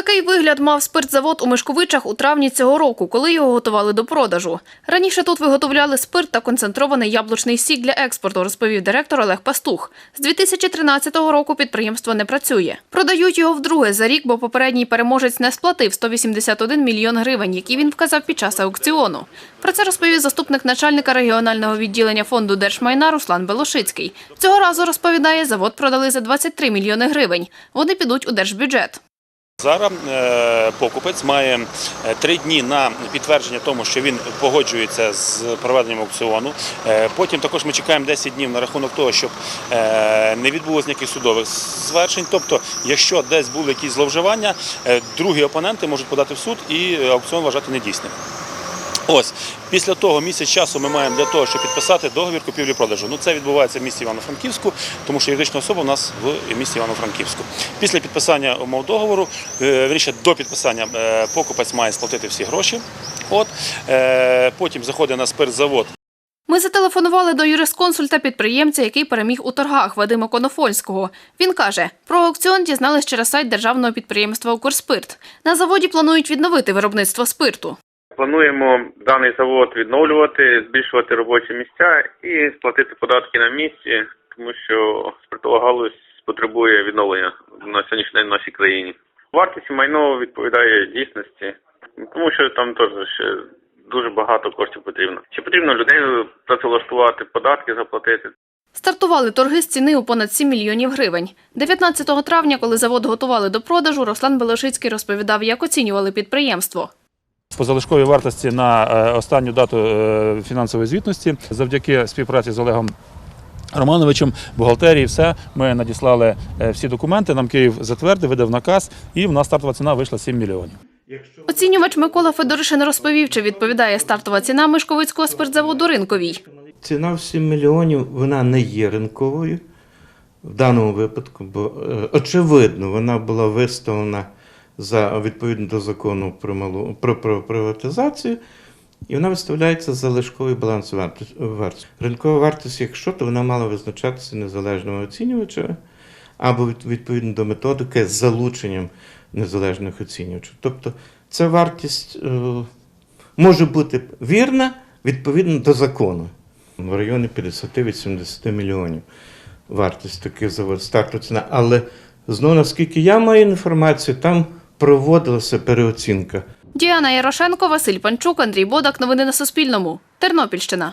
Такий вигляд мав спиртзавод у Мишковичах у травні цього року, коли його готували до продажу. Раніше тут виготовляли спирт та концентрований яблучний сік для експорту, розповів директор Олег Пастух. З 2013 року підприємство не працює. Продають його вдруге за рік, бо попередній переможець не сплатив 181 мільйон гривень, які він вказав під час аукціону. Про це розповів заступник начальника регіонального відділення фонду держмайна Руслан Белошицький. Цього разу розповідає, завод продали за 23 мільйони гривень. Вони підуть у держбюджет. Зараз е, покупець має е, три дні на підтвердження тому, що він погоджується з проведенням аукціону. Е, Потім також ми чекаємо 10 днів на рахунок того, щоб не відбулося ніяких судових звершень. Тобто, якщо десь були якісь зловживання, другі опоненти можуть подати в суд і аукціон вважати недійсним. Ось після того місяць часу ми маємо для того, щоб підписати договір купівлі-продажу. Ну це відбувається в місті Івано-Франківську, тому що юридична особа у нас в місті Івано-Франківську. Після підписання умов договору, е, вірніше до підписання е, покупець має сплатити всі гроші. От е, потім заходить на спиртзавод. Ми зателефонували до юрисконсульта підприємця, який переміг у торгах Вадима Конофольського. Він каже, про аукціон дізнались через сайт державного підприємства «Укрспирт». На заводі планують відновити виробництво спирту. Плануємо даний завод відновлювати, збільшувати робочі місця і сплатити податки на місці, тому що спиртова галузь потребує відновлення на сьогоднішній день в нашій країні. Вартість майно відповідає дійсності, тому що там теж ще дуже багато коштів потрібно. Чи потрібно людей працевлаштувати, податки заплатити? Стартували торги з ціни у понад 7 мільйонів гривень. 19 травня, коли завод готували до продажу, Руслан Белошицький розповідав, як оцінювали підприємство. По залишковій вартості на е, останню дату е, фінансової звітності завдяки співпраці з Олегом Романовичем, бухгалтерії, все ми надіслали е, всі документи. Нам Київ затвердив, видав наказ, і в нас стартова ціна вийшла 7 мільйонів. Оцінювач Микола Федоришин розповів, чи відповідає стартова ціна Мишковицького спиртзаводу ринковій. Ціна в 7 мільйонів вона не є ринковою в даному випадку, бо очевидно, вона була виставлена за відповідно до закону про малу про, про приватизацію, і вона виставляється за залишковий баланс вартості. Ринкова вартість, якщо то вона мала визначатися незалежними оцінювачами або відповідно до методики з залученням незалежних оцінювачів. Тобто ця вартість е, може бути вірна відповідно до закону. В районі 50-80 мільйонів вартість таких завод, старту ціна. Але знову, наскільки я маю інформацію, там проводилася переоцінка. Діана Ярошенко, Василь Панчук, Андрій Бодак. Новини на Суспільному. Тернопільщина.